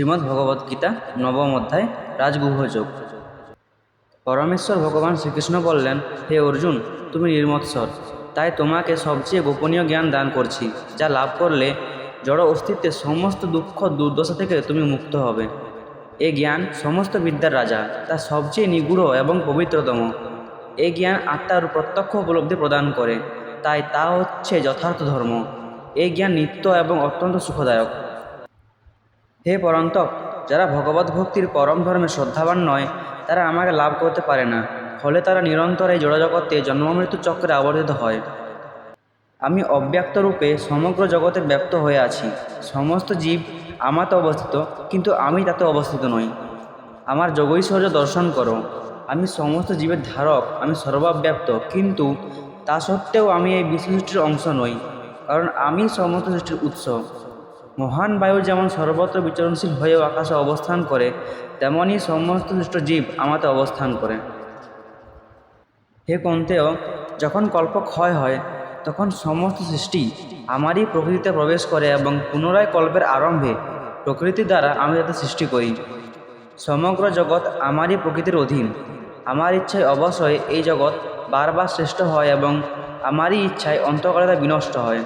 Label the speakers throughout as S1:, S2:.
S1: শ্রীমদ্ ভগবদ্গীতা নবম অধ্যায় রাজগুহযোগ পরমেশ্বর ভগবান শ্রীকৃষ্ণ বললেন, হে অর্জুন, তুমি নির্মৎসর। তাই তোমাকে সবচেয়ে গোপনীয় জ্ঞান দান করছি, যা লাভ করলে জড় অস্তিত্বের সমস্ত দুঃখ দুর্দশা থেকে তুমি মুক্ত হবে। এ জ্ঞান সমস্ত বিদ্যার রাজা, তা সবচেয়ে নিগুড় এবং পবিত্রতম। এ জ্ঞান আত্মার প্রত্যক্ষ উপলব্ধি প্রদান করে, তাই তা হচ্ছে যথার্থ ধর্ম। এই জ্ঞান নিত্য এবং অত্যন্ত সুখদায়ক। হে পরন্তক, যারা ভগবত ভক্তির পরম ধর্মে শ্রদ্ধাবান নয়, তারা আমাকে লাভ করতে পারে না, ফলে তারা নিরন্তর এই জড়জগতে জন্মমৃত্যু চক্রে আবর্তিত হয়। আমি অব্যক্ত রূপে সমগ্র জগতে ব্যক্ত হয়ে আছি, সমস্ত জীব আমাতে অবস্থিত, কিন্তু আমি তাতে অবস্থিত নই। আমার যোগৈশ্বর্য দর্শন করো, আমি সমস্ত জীবের ধারক, আমি সর্বব্যাপ্ত কিন্তু তা সত্ত্বেও আমি এই বিশ্বসৃষ্টির অংশ নই, কারণ আমি সমস্ত সৃষ্টির উৎস। মহান বায়ু যেমন সর্বত্র বিচরণশীল হয়েও আকাশে অবস্থান করে তেমনই সমস্ত সৃষ্ট জীব আমাতে অবস্থান করে। হে কন্তেয়, যখন কল্প ক্ষয় হয়, তখন সমস্ত সৃষ্টি আমারই প্রকৃতিতে প্রবেশ করে এবং পুনরায় কল্পের আরম্ভে প্রকৃতি দ্বারা আমি তাতে সৃষ্টি করি। সমগ্র জগৎ আমারই প্রকৃতির অধীন। আমার ইচ্ছায় অবশ্যই এই জগৎ বারবার শ্রেষ্ঠ হয় এবং আমারই ইচ্ছায় অন্তকালে তা বিনষ্ট হয়।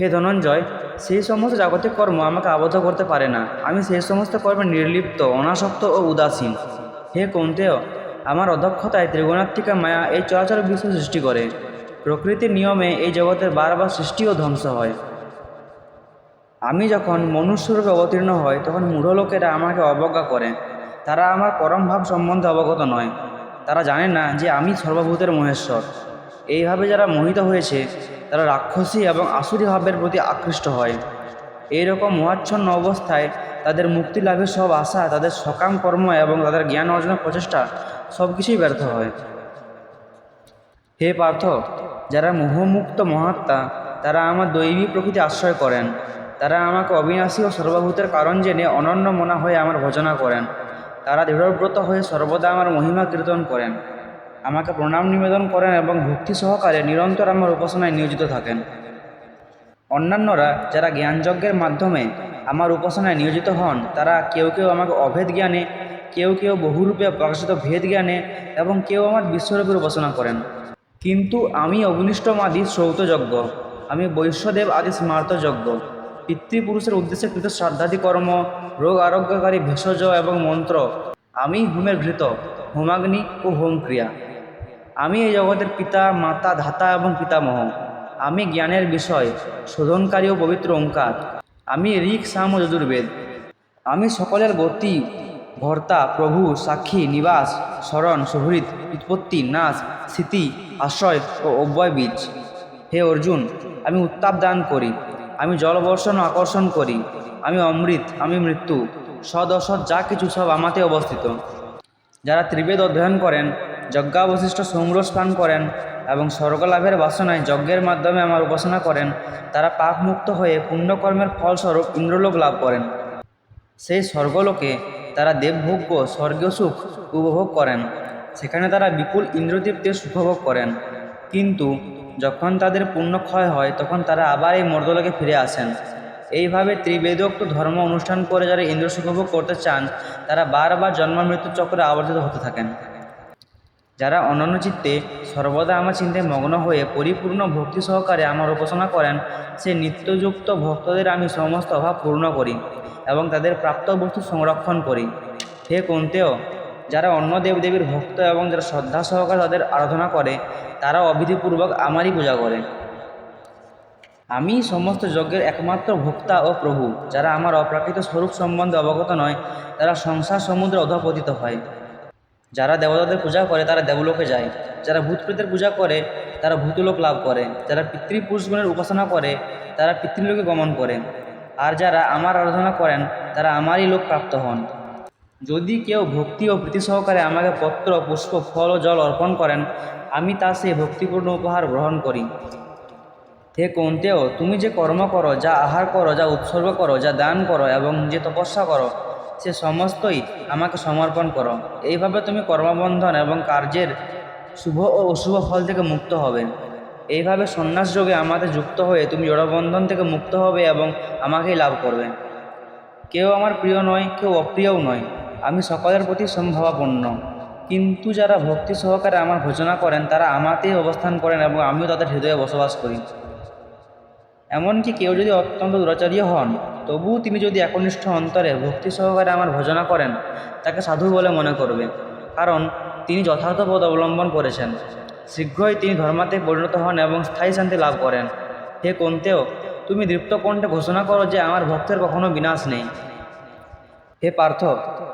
S1: হে ধনঞ্জয়, সেই সমস্ত জাগতিক কর্ম আমাকে আবদ্ধ করতে পারে না। আমি সেই সমস্ত কর্মে নির্লিপ্ত, অনাসক্ত ও উদাসীন। হে কৌন্তেয়, আমার অদক্ষতায় ত্রিগুণাত্মিকা মায়া এই চলাচল বিশ্ব সৃষ্টি করে। প্রকৃতির নিয়মে এই জগতের বারবার সৃষ্টি ও ধ্বংস হয়। আমি যখন মনুষ্যরূপে অবতীর্ণ হই, তখন মূঢ় লোকেরা আমাকে অবজ্ঞা করে। তারা আমার পরম ভাব সম্বন্ধে অবগত নয়। তারা জানে না যে আমি সর্বভূতের মহেশ্বর। এইভাবে যারা মোহিত হয়েছে, তারা রাক্ষসী এবং আসুরি ভাবের প্রতি আকৃষ্ট হয়। এইরকম মহাচ্ছন্ন অবস্থায় তাদের মুক্তি লাভের সব আশা, তাদের সকাম কর্ম এবং তাদের জ্ঞান অর্জনের প্রচেষ্টা সব কিছুই ব্যর্থ হয়। হে পার্থ, যারা মোহমুক্ত মহাত্মা, তারা আমার দৈবী প্রকৃতি আশ্রয় করেন। তারা আমাকে অবিনাশী ও সর্বভূতের কারণ জেনে অনন্য মনা হয়ে আমার ভজনা করেন। তারা দৃঢ়ব্রত হয়ে সর্বদা আমার মহিমা কীর্তন করেন। আমাকে প্রণাম নিবেদন করেন এবং ভক্তি সহকারে নিরন্তর আমার উপাসনায় নিয়োজিত থাকেন। অন্যান্যরা যারা জ্ঞানযজ্ঞের মাধ্যমে আমার উপাসনায় নিয়োজিত হন, তারা কেউ কেউ আমাকে অভেদ জ্ঞানে, কেউ কেউ বহুরূপে প্রকাশিত ভেদ জ্ঞানে এবং কেউ আমার বিশ্বরূপের উপাসনা করেন। কিন্তু আমি অগ্নিষ্টমাদি শ্রৌতযজ্ঞ, আমি বৈশ্যদেব আদি স্মার্তযজ্ঞ। পিতৃপুরুষের উদ্দেশ্যে কৃত শ্রাদ্ধাদি কর্ম, রোগ আরোগ্যকারী ভেষজ এবং মন্ত্র। আমি হোমের ঘৃত, হোমাগ্নি ও হোম ক্রিয়া আমি এই জগতের পিতা, মাতা, ধাতা এবং পিতামহ। আমি জ্ঞানের বিষয়, শোধনকারী ও পবিত্র ওঙ্কার। আমি ঋক, সাম যজুর্বেদ। আমি সকলের গতি, ভর্তা, প্রভু, সাক্ষী, নিবাস, স্মরণ, সুহৃদ, উৎপত্তি, নাশ স্মৃতি আশ্রয় ও অব্যয় বীজ। হে অর্জুন, আমি উত্তাপ দান করি। আমি জলবর্ষণ আকর্ষণ করি। আমি অমৃত, আমি মৃত্যু। সদ অসৎ যা কিছু সব আমাতে অবস্থিত। যারা ত্রিবেদ অধ্যয়ন করেন যজ্ঞাবশিষ্ট সৌম্রস পান করেন এবং স্বর্গলাভের বাসনায় যজ্ঞের মাধ্যমে আমার উপাসনা করেন, তারা পাপমুক্ত হয়ে পুণ্যকর্মের ফলস্বরূপ ইন্দ্রলোক লাভ করেন। সেই স্বর্গলোকে তারা দেবভোগ্য, স্বর্গীয় সুখ উপভোগ করেন। সেখানে তারা বিপুল ইন্দ্রদীপ্তের সুখভোগ করেন। কিন্তু যখন তাদের পুণ্য ক্ষয় হয়, তখন তারা আবার এই মর্দলোকে ফিরে আসেন। এইভাবে ত্রিবেদোক্ত ধর্ম অনুষ্ঠান করে যারা ইন্দ্র সুখভোগ করতে চান, তারা বারবার জন্ম মৃত্যু চক্রে আবর্তিত হতে থাকেন। যারা অনন্য চিত্তে সর্বদা আমার চিন্তায় মগ্ন হয়ে পরিপূর্ণ ভক্তি সহকারে আমার উপাসনা করেন, সে নিত্যযুক্ত ভক্তদের আমি সমস্ত অভাব পূর্ণ করি এবং তাদের প্রাপ্ত বস্তু সংরক্ষণ করি। হে কন্তেও যারা অন্য দেবদেবীর ভক্ত এবং যারা শ্রদ্ধা সহকারে তাদের আরাধনা করে তারা অবিধিপূর্বক আমারই পূজা করে। আমি সমস্ত যজ্ঞের একমাত্র ভোক্তা ও প্রভু, যারা আমার অপ্রাকৃত স্বরূপ সম্বন্ধে অবগত নয়, তারা সংসার সমুদ্রে অধপতিত হয়। যারা দেবতাদের পূজা করে, তারা দেবলোকে যায়। যারা ভূতপ্রেতের পূজা করে, তারা ভূতলোক লাভ করে। যারা পিতৃপুরুষগণের উপাসনা করে, তারা পিতৃলোকে গমন করে। আর যারা আমার আরাধনা করেন, তারা আমারই লোক প্রাপ্ত হন। যদি কেউ ভক্তি ও প্রীতি সহকারে আমাকে পত্র, পুষ্প, ফল ও জল অর্পণ করেন, আমি তা সেই ভক্তিপূর্ণ উপহার গ্রহণ করি। হে কন্তেও তুমি যে কর্ম করো, যা আহার করো, যা উৎসর্গ করো, যা দান করো এবং যে তপস্যা করো সে সমস্তই আমাকে সমর্পণ করো। এইভাবে তুমি কর্মবন্ধন এবং কার্যের শুভ ও অশুভ ফল থেকে মুক্ত হবে। এইভাবে সন্ন্যাস যোগে আমাদের যুক্ত হয়ে তুমি জড়বন্ধন থেকে মুক্ত হবে এবং আমাকেই লাভ করবে। কেউ আমার প্রিয় নয়, কেউ অপ্রিয়ও নয়। আমি সকলের প্রতি সম্ভাবাপন্ন। কিন্তু যারা ভক্তি সহকারে আমার ভোজনা করেন, তারা আমাতেই অবস্থান করেন এবং আমিও তাদের হৃদয়ে বসবাস করি। এমনকি কেউ যদি অত্যন্ত দুরাচারীয় হন, তবুও তিনি যদি একনিষ্ঠ অন্তরে ভক্তি সহকারে আমার ভজনা করেন, তাকে সাধু বলে মনে করবে। কারণ, তিনি যথার্থ পদ অবলম্বন করেছেন। শীঘ্রই তিনি ধর্মাতে পরিণত হন এবং স্থায়ী শান্তি লাভ করেন। হে কন্তেও, তুমি দৃপ্ত কণ্ঠে ঘোষণা করো যে আমার ভক্তের কখনো বিনাশ নেই। হে পার্থ,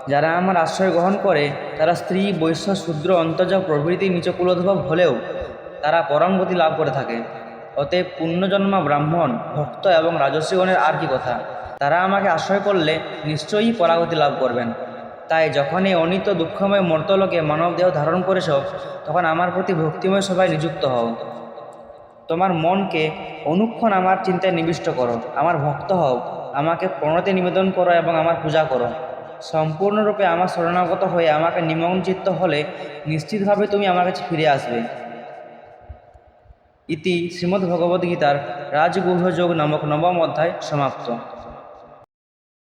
S1: যারা আমার আশ্রয় গ্রহণ করে, তারা স্ত্রী, বৈশ্য, শূদ্র, অন্তর্জাল প্রভৃতি নিচকুলোদ্ভব হলেও তারা পরম গতি লাভ করে থাকে। অতএব পুণ্যজন্মা ব্রাহ্মণ, ভক্ত এবং রাজস্বীগণের আর কি কথা? তারা আমাকে আশ্রয় করলে নিশ্চয়ই পরাগতি লাভ করবেন। তাই যখন এই অনিত্য দুঃখময় মর্তলোকে মানব দেহ ধারণ করেছ, তখন আমার প্রতি ভক্তিময় সবাই নিযুক্ত হও। তোমার মনকে অনুক্ষণ আমার চিন্তায় নিবিষ্ট করো। আমার ভক্ত হও, আমাকে প্রণতি নিবেদন করো এবং আমার পূজা করো। সম্পূর্ণরূপে আমার শরণাগত হয়ে আমাকে নিমজ্জিত হলে নিশ্চিতভাবে তুমি আমার কাছে ফিরে আসবে। ইতি শ্রীমদ্ভগবদ্গীতার রাজগুহযোগ নামক নবম অধ্যায় সমাপ্ত।